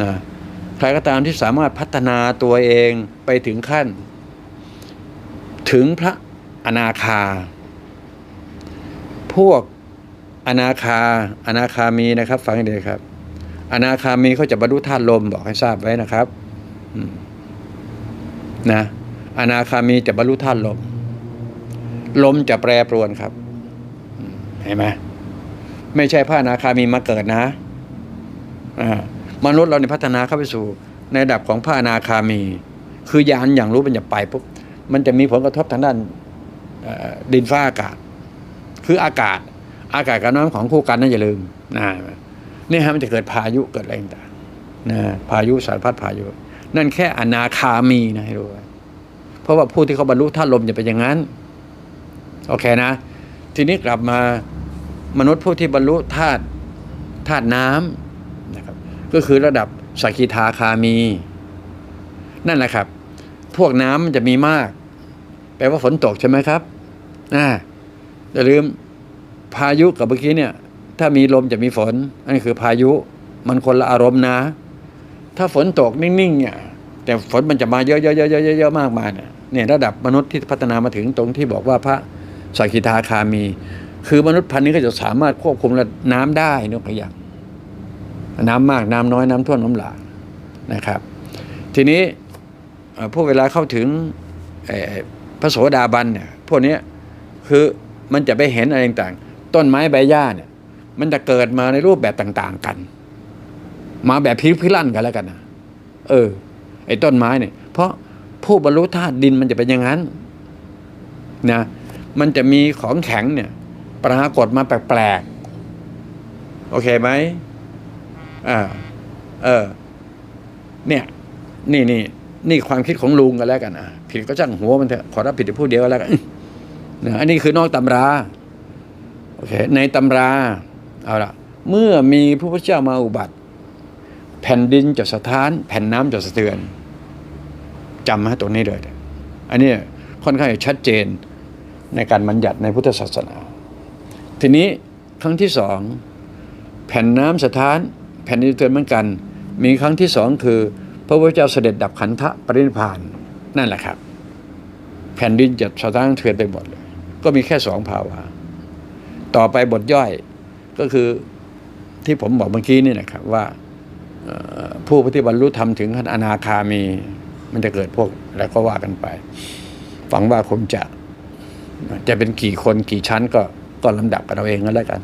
นะใครก็ตามที่สามารถพัฒนาตัวเองไปถึงขั้น ถึงพระอนาคา พวกอนาคาอนาคามีนะครับ ฟังให้ดีครับ อนาคามีเขาจะบรรลุธาตุลมบอกให้ทราบไว้นะครับนะอนาคามีจะบรรลุธาตุลม ลมจะแปรปรวนครับเห็นไหมไม่ใช่พระอนาคามีมาเกิดนะอ่า มนุษย์เราในพัฒนาเข้าไปสู่ ในระดับของพระอนาคามี คือยานอย่างรู้มันจะไปปุ๊บมันจะมีผลกระทบทางด้านดินฟ้าอากาศ คืออากาศ อากาศกับน้ำของคู่กันนะอย่าลืมนะนี่ฮะมันจะเกิดพายุเกิดอะไรต่างๆนะพายุสารพัดพายุ นั่นแค่อนาคามีนะให้รู้เพราะว่าผู้ที่เขาบรรลุธาตุลมจะเป็นอย่างนั้นโอเคนะ ทีนี้กลับมามนุษย์ผู้ที่บรรลุธาตุธาตุน้ำนะครับ ก็คือระดับสกิทาคามี นั่นแหละครับ พวกน้ำมันจะมีมาก แปลว่าฝนตกใช่ไหมครับอ่าอย่าลืมพายุกับเมื่อกี้เนี่ย ถ้ามีลมจะมีฝนอันนี้คือพายุ มันคนละอารมณ์นะ ถ้าฝนตกนิ่งๆเนี่ยแต่ฝนมันจะมาเยอะๆๆๆๆมากมายเนี่ยเนี่ยระดับมนุษย์ที่พัฒนามาถึงตรงที่บอกว่าพระสกกิทาคามี คือมนุษย์พันธุ์นี้ก็จะสามารถควบคุมระดับน้ำได้นกตัวอย่าง น้ำมากน้ำน้อยน้ำท่วมน้ำหลากนะครับ ทีนี้พวกเวลาเข้าถึงพระโสดาบันเนี่ยพวกนี้คือมันจะไปเห็นอะไรต่างๆ ต้นไม้ใบหญ้าเนี่ย มันจะเกิดมาในรูปแบบต่างๆกัน มาแบบพิพิลั่นกันแล้วกันนะเออ ไอ้ต้นไม้เนี่ย เพราะผู้บรรลุธาตุดินมันจะเป็นอย่างนั้นนะมันจะมีของแข็งเนี่ย ปรากฏมาแปลกๆ โอเคไหม อ่าเออ เนี่ยนี่นี่นี่ความคิดของลุงกันแล้วกันอะผิดก็ช่างหัวมันเถอะขอรับผิดผู้เดียวแล้วกันนะอันนี้คือนอกตำราโอเคในตำราเอาละเมื่อมีพระพุทธเจ้ามาอุบัติ แผ่นดินจะสะท้าน แผ่นน้ำจะสะเทือนจำฮะตรงนี้เลยอันนี้ค่อนข้างจะชัดเจนในการบัญญัติในพุทธศาสนา ทีนี้ครั้งที่สอง แผ่นน้ำสะท้าน แผ่นดินสะเทือนเหมือนกัน มีครั้งที่สองคือ พระพุทธเจ้าเสด็จดับขันธะปรินิพานนั่นแหละครับ แผ่นดินจะสะท้านเทือนไปหมดเลย ก็มีแค่สองภาวะ ต่อไปบทย่อยก็คือที่ผมบอกเมื่อกี้นี่นะครับว่าผู้ปฏิบัติรู้ธรรมถึงขั้นอนาคามี มันจะเกิดพวกอะไรก็ว่ากันไปฝังว่าคงจะจะเป็นกี่คนกี่ชั้นก็ก็ลำดับกันเอาเองก็แล้วกัน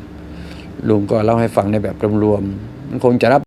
ลุงก็เล่าให้ฟังในแบบรวมๆ มันคงจะรับ